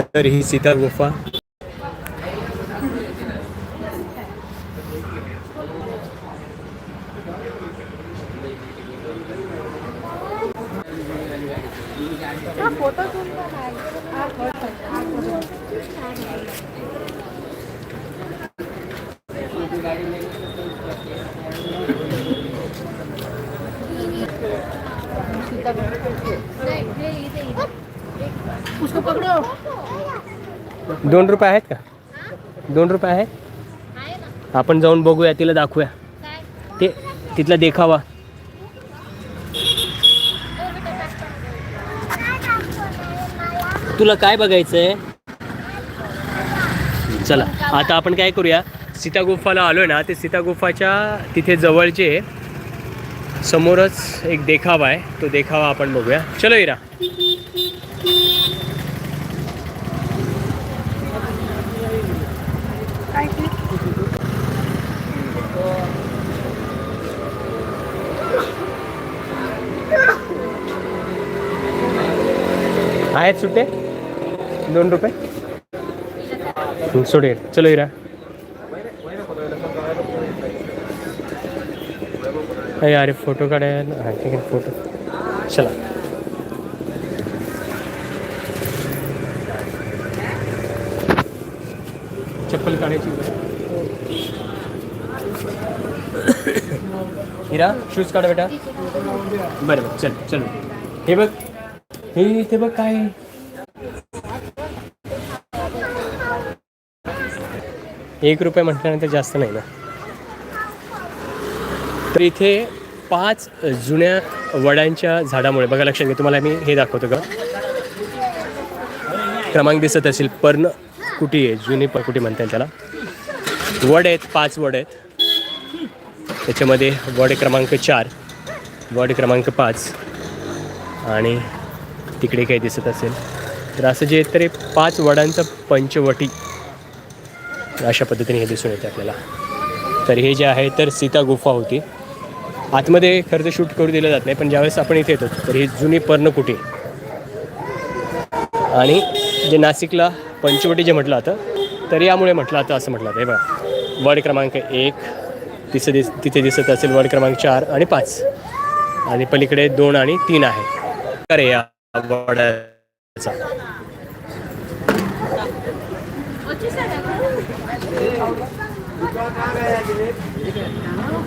तर ही सीता गुफा। उसको पकड़ो। दोन रुपये आहेत का? दोन रुपये आहे आपण जाऊन बघूया तिला दाखवूया. ते तिथला देखावा. तुला काय बघायचंय? चला आता आपण काय करूया? सीता गुफाला आलोय ना ते सीता गुफाच्या तिथे जवळचे समोरच एक देखावा आहे. तो देखावा आपण बघूया. चलो इरा. आहेत सुटे दोन रुपये? हं, सोडे चलो इरा. अरे अरे फोटो काढायला हां ठीक आहे फोटो. चला. चप्पल काढायची हिरा शूज काढा बेटा. बरं बरं चल चल. हे बघ. हे इथे बघ काय. एक रुपये म्हटल्यानंतर जास्त नाही ना. तर इथे पाच जुन्या वडांच्या झाडामुळे बघा लक्षात घ्या तुम्हाला मी हे दाखवतो का? क्रमांक दिसत असेल पर्ण कुटी आहे जुनी कुटी म्हणता येईल त्याला. वड आहेत पाच वड आहेत. त्याच्यामध्ये वड क्रमांक चार वड क्रमांक पाच आणि तिकडे काही दिसत असेल. तर असं जे तर पाच वडांचं पंचवटी अशा पद्धतीने हे दिसून येते आपल्याला. तर हे जे आहे तर सीता गुफा होती. आतमध्ये खरं तर शूट करू दिलं जात नाही पण ज्यावेळेस आपण इथे येतो तर ही जुनी पर्णकुटी. आणि जे नाशिकला पंचवटी जे म्हटलं जातं तर यामुळे म्हटलं जातं असं म्हटलं जातं. हे बघा वड क्रमांक एक तिथे दिस तिथे दिसत असेल वड क्रमांक चार आणि पाच. आणि पलीकडे दोन आणि तीन आहे. अरे या वडाचा